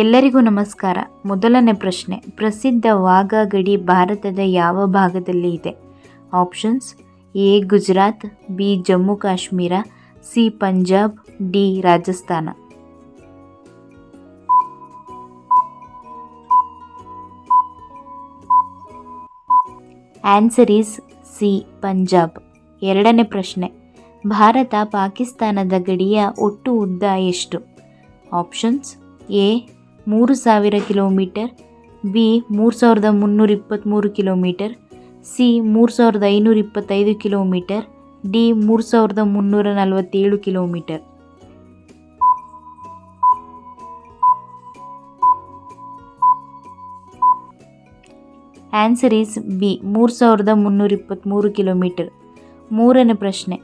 ಎಲ್ಲರಿಗೂ ನಮಸ್ಕಾರ. ಮೊದಲನೇ ಪ್ರಶ್ನೆ, ಪ್ರಸಿದ್ಧ ವಾಘಾ ಗಡಿ ಭಾರತದ ಯಾವ ಭಾಗದಲ್ಲಿ ಇದೆ? Options, A, Gujarat, B, Jammu Kashmir, C, Punjab, D, Rajasthan. Answer is C, Punjab. ಎರಡನೇ ಪ್ರಶ್ನೆ, ಭಾರತ ಪಾಕಿಸ್ತಾನದ ಗಡಿಯ ಒಟ್ಟು ಉದ್ದ ಎಷ್ಟು? ಆಪ್ಷನ್ಸ್, ಎ ಮೂರು ಸಾವಿರ ಕಿಲೋಮೀಟರ್, ಬಿ ಮೂರು ಸಾವಿರದ ಮುನ್ನೂರ ಇಪ್ಪತ್ತ್ಮೂರು ಕಿಲೋಮೀಟರ್, ಸಿ ಮೂರು ಸಾವಿರದ ಐನೂರ ಇಪ್ಪತ್ತೈದು ಕಿಲೋಮೀಟರ್, ಡಿ ಮೂರು ಸಾವಿರದ ಮುನ್ನೂರ ನಲವತ್ತೇಳು ಕಿಲೋಮೀಟರ್. ಆನ್ಸರ್ ಈಸ್ ಬಿ ಮೂರು ಸಾವಿರದ ಮುನ್ನೂರ ಇಪ್ಪತ್ತ್ಮೂರು ಕಿಲೋಮೀಟರ್. ಮೂರನೇ ಪ್ರಶ್ನೆ,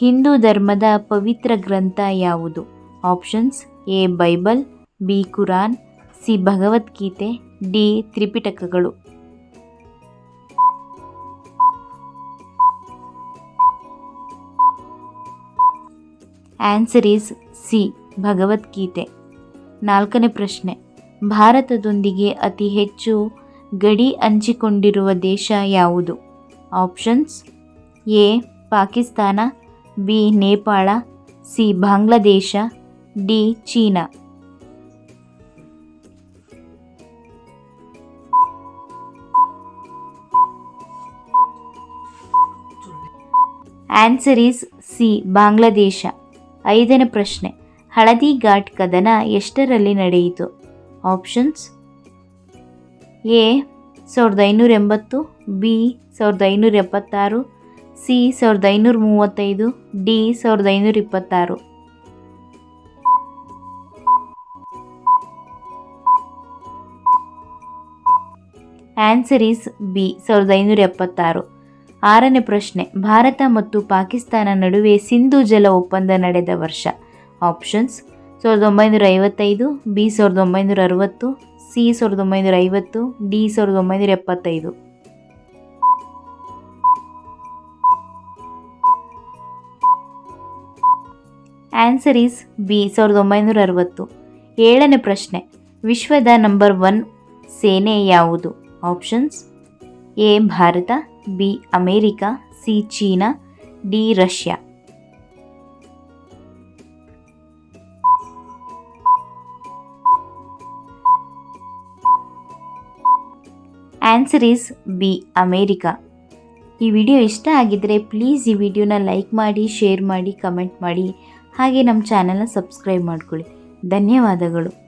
ಹಿಂದೂ ಧರ್ಮದ ಪವಿತ್ರ ಗ್ರಂಥ ಯಾವುದು? Options A, Bible B Quran, C Bhagavad Gita, D ತ್ರಿಪಿಟಕಗಳು. Answer is C, Bhagavad Gita. ನಾಲ್ಕನೇ ಪ್ರಶ್ನೆ. ಭಾರತದೊಂದಿಗೆ ಅತಿ ಹೆಚ್ಚು ಗಡಿ ಹಂಚಿಕೊಂಡಿರುವ ದೇಶ ಯಾವುದು? Options A, Pakistan, B, Nepal, C, Bangladesh, D, China. Answer is C Bangladesh ಐದನೇ ಪ್ರಶ್ನೆ, ಹಳದಿ ಘಾಟ್ ಕದನ ಎಷ್ಟರಲ್ಲಿ ನಡೆಯಿತು? ಆಪ್ಷನ್ಸ್ ಎ ಸಾವಿರದ ಐನೂರ ಎಂಬತ್ತು ಬಿ ಸಾವಿರದ ಐನೂರ ಎಪ್ಪತ್ತಾರು ಸಿ ಸಾವಿರದ ಐನೂರ ಮೂವತ್ತೈದು ಡಿ ಸಾವಿರದ ಐನೂರ ಇಪ್ಪತ್ತಾರು. ಆನ್ಸರ್ ಈಸ್ ಬಿ ಸಾವಿರದ ಐನೂರ ಎಪ್ಪತ್ತಾರು. ಆರನೇ ಪ್ರಶ್ನೆ, ಭಾರತ ಮತ್ತು ಪಾಕಿಸ್ತಾನ ನಡುವೆ ಸಿಂಧು ಜಲ ಒಪ್ಪಂದ ನಡೆದ ವರ್ಷ. ಆಪ್ಷನ್ಸ್, ಸಾವಿರದ ಒಂಬೈನೂರ ಐವತ್ತೈದು, ಬಿ ಸಾವಿರದ ಒಂಬೈನೂರ ಅರವತ್ತು, ಸಿ ಸಾವಿರದ ಒಂಬೈನೂರ ಐವತ್ತು, ಡಿ ಸಾವಿರದ ಒಂಬೈನೂರ ಎಪ್ಪತ್ತೈದು. ಆನ್ಸರ್ ಈಸ್ ಬಿ, ಸಾವಿರದ ಒಂಬೈನೂರ ಅರವತ್ತು. ಏಳನೇ ಪ್ರಶ್ನೆ, ವಿಶ್ವದ ನಂಬರ್ ಒನ್ ಸೇನೆ ಯಾವುದು? Options, A, Bharat B, America, C, China, D, Russia. Answer is B America. ಈ ವಿಡಿಯೋ ಇಷ್ಟ ಆಗಿದ್ದರೆ ಪ್ಲೀಸ್ ಈ ವಿಡಿಯೋನ ಲೈಕ್ ಮಾಡಿ ಶೇರ್ ಮಾಡಿ ಕಮೆಂಟ್ ಮಾಡಿ, ಹಾಗೆ ನಮ್ಮ ಚಾನಲ್ನ ಸಬ್ಸ್ಕ್ರೈಬ್ ಮಾಡ್ಕೊಳ್ಳಿ. ಧನ್ಯವಾದಗಳು.